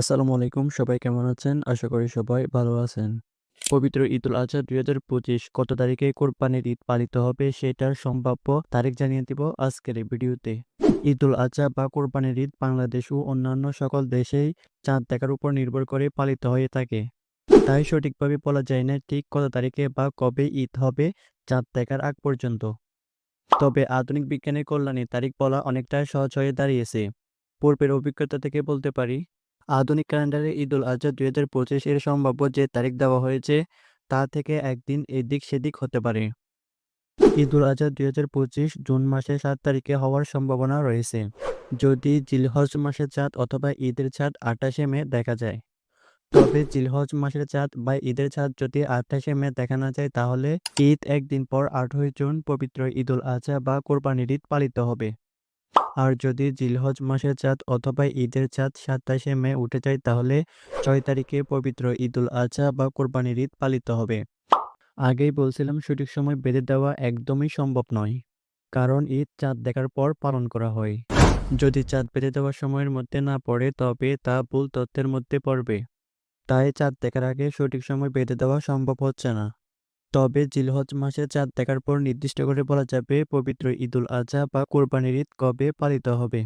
আসসালামু আলাইকুম। সবাই কেমন আছেন? আশা করি সবাই ভালো আছেন। পবিত্র ঈদুল আজহা দুই হাজার পঁচিশ কত তারিখে কোরবানির ঈদ পালিত হবে সেটার সম্ভাব্য তারিখ জানিয়ে দিব আজকের এই ভিডিওতে। ঈদুল আজহা বা কোরবানির ঈদ বাংলাদেশ ও অন্যান্য সকল দেশেই চাঁদ দেখার উপর নির্ভর করে পালিত হয়ে থাকে। তাই সঠিকভাবে বলা যায় না ঠিক কত তারিখে বা কবে ঈদ হবে চাঁদ দেখার আগ পর্যন্ত। তবে আধুনিক বিজ্ঞানের কল্যাণে তারিখ বলা অনেকটা সহজ হয়ে দাঁড়িয়েছে। পূর্বের অভিজ্ঞতা থেকে বলতে পারি আধুনিক ক্যালেন্ডারে ঈদুল আজহা দুই হাজার পঁচিশ এর সম্ভাব্য যে তারিখ দেওয়া হয়েছে, তা থেকে একদিন এদিক সেদিক হতে পারে। ঈদুল আজহা দুই হাজার পঁচিশ জুন মাসের সাত তারিখে হওয়ার সম্ভাবনা রয়েছে। যদি জিলহজ মাসের চাঁদ অথবা ঈদের চাঁদ আঠাশে মে দেখা যায়। তবে জিলহজ মাসের চাঁদ বা ঈদের চাঁদ যদি আঠাশে মে দেখা না যায়, তাহলে ঈদ একদিন পর আঠই জুন পবিত্র ঈদুল আজহা বা কোরবানির ঈদ পালিত হবে। আর যদি জিলহজ মাসের চাঁদ অথবা ঈদের চাঁদ সাতাশে মে উঠে যায়, তাহলে ছয় তারিখে পবিত্র ঈদুল আজহা বা কোরবানির ঈদ পালিত হবে। আগেই বলছিলাম, সঠিক সময় বেঁধে দেওয়া একদমই সম্ভব নয়, কারণ ঈদ চাঁদ দেখার পর পালন করা হয়। যদি চাঁদ বেঁধে দেওয়ার সময়ের মধ্যে না পড়ে, তবে তা ভুল তথ্যের মধ্যে পড়বে। তাই চাঁদ দেখার আগে সঠিক সময় বেঁধে দেওয়া সম্ভব হচ্ছে না। তবে জিলহজ মাসে চাঁদ দেখার পর নির্দিষ্ট করে বলা যাবে, পবিত্র ঈদুল আজহা বা কোরবানির ঈদ কবে পালিত হবে।